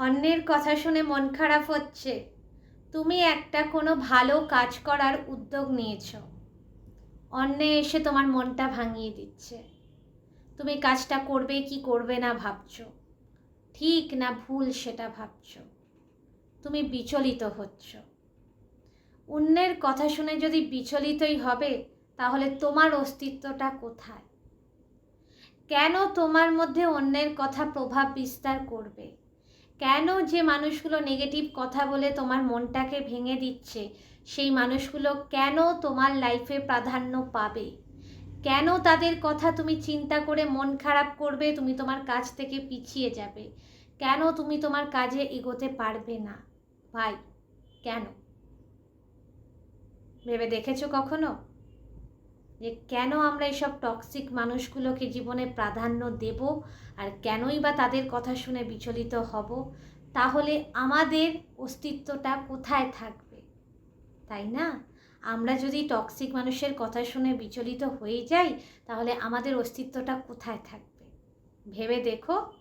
অন্যের কথা শুনে মন খারাপ হচ্ছে। তুমি একটা কোনো ভালো কাজ করার উদ্যোগ নিয়েছ। অন্যে এসে তোমার মনটা ভাঙিয়ে দিচ্ছে। তুমি কাজটা করবে কি করবে না ভাবছ। ঠিক না ভুল সেটা ভাবছ। তুমি বিচলিত হচ্ছ। অন্যের কথা শুনে যদি বিচলিতই হবে, তাহলে তোমার অস্তিত্বটা কোথায়? কেন তোমার মধ্যে অন্যের কথা প্রভাব বিস্তার করবে? কেন যে মানুষগুলো নেগেটিভ কথা বলে তোমার মনটাকে ভেঙে দিচ্ছে, সেই মানুষগুলো কেন তোমার লাইফে প্রাধান্য পাবে? কেন তাদের কথা তুমি চিন্তা করে মন খারাপ করবে, তুমি তোমার কাজ থেকে পিছিয়ে যাবে? কেন তুমি তোমার কাজে এগোতে পারবে না? ভাই, কেন? ভেবে দেখেছ কখনো? যে কেন আমরা এইসব টক্সিক মানুষগুলোকে জীবনে প্রাধান্য দেব আর কেনই বা তাদের কথা শুনে বিচলিত হব, তাহলে আমাদের অস্তিত্বটা কোথায় থাকবে? তাই না? আমরা যদি টক্সিক মানুষের কথা শুনে বিচলিত হয়ে যাই, তাহলে আমাদের অস্তিত্বটা কোথায় থাকবে? ভেবে দেখো।